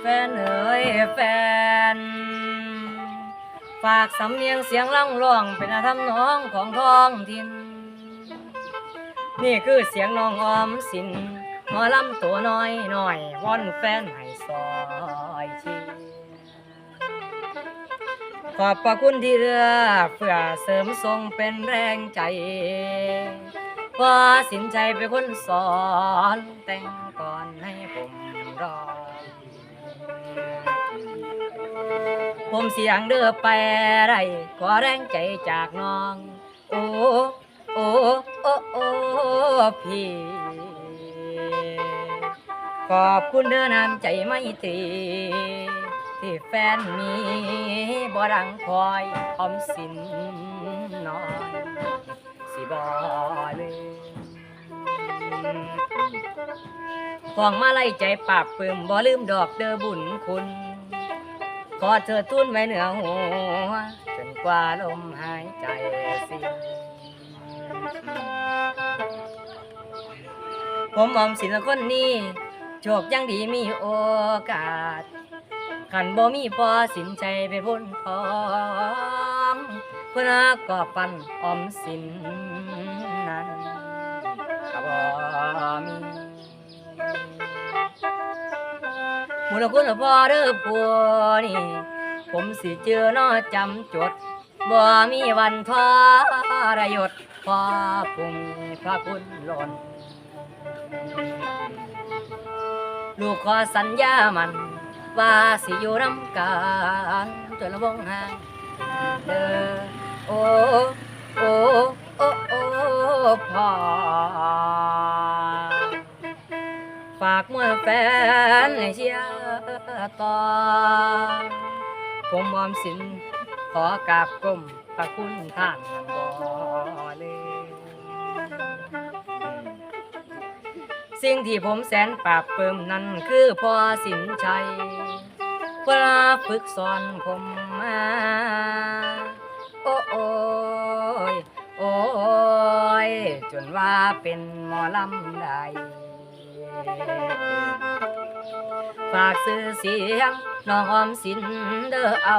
แฟนเอ๋ยแฟน ฝากสำเนียงเสียงล่องร้องเป็นอาทำนองของท้องถิ่น นี่คือเสียงน้องออมสินหมอลำตัวน้อยหน่อยวอนแฟนให้ซอยชีขอบพระคุณที่เรือเพื่อเสริมทรงเป็นแรงใจว่าสินใจเป็นคนสอนแต่งก่อนให้ผมรอ ผมเสียงเด้อไปไรขอแรงใจจากน้อง โอ้โอ้โอ้โอ้พี่ ขอบคุณเด้อน้ำใจไม่ตรีที่แฟนมีบ่ดังคอยออมสินน้อย สิบ่เลย ของมาไล่ใจปราบปลื้มบ่ลืมดอกเดอบุญคุณ ขอเธอทุนไว้เหนือหัวจนกว่าลมหายใจสิ้นผมออมสินคนนี้โชคยังดีมีโอกาสขันบ่มีพอสินใจไปพ้นพร้อมเพื่อก็ปันออมสิน มูลคุณพ่อเด้อผัวนี่ ผมสิเจอน้อจำจด บ่มีวันทอระยศพอพุ่งพระคุณหล่นลูกขอสัญญามัน ว่าสิอยู่นำกันจนละวงห่างเด้อโอ้โอ้โอ้โอ้พ่อฝากมวยแฟนให้เชียร์ ตอผมออมสินขอกราบก้มพระคุณท่านนั้นบ่เลยสิ่งที่ผมแสนปราบเปิมนั้นคือพ่อสินชัยเวลาฝึกสอนผมมา โอ้โอยโอ้ย จนว่าเป็นหมอลำได้ ฝากซื้อเสียงน้องออมสินเด้อเอา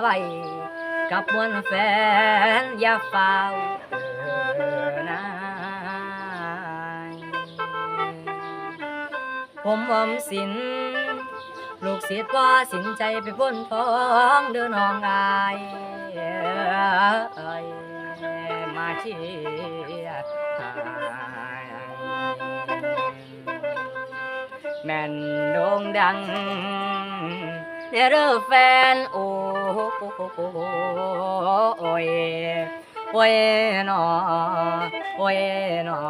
ไว้กับมวลแฟนอย่าเฝ้าเออนายผมออมสิน ลูกศิษย์ว่าสินใจไปพ้นท้องเด้อน้องอายเอ้ยมาเชียร์ แม่นโด่งดังเด้อแฟนโอ้โอยโอ้ยนอโอ้ยนอ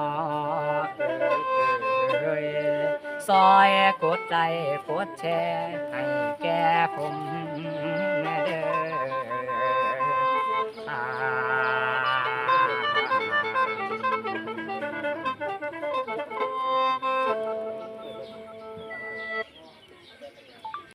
ซอยกดไลค์กดแชร์ให้แก่ผม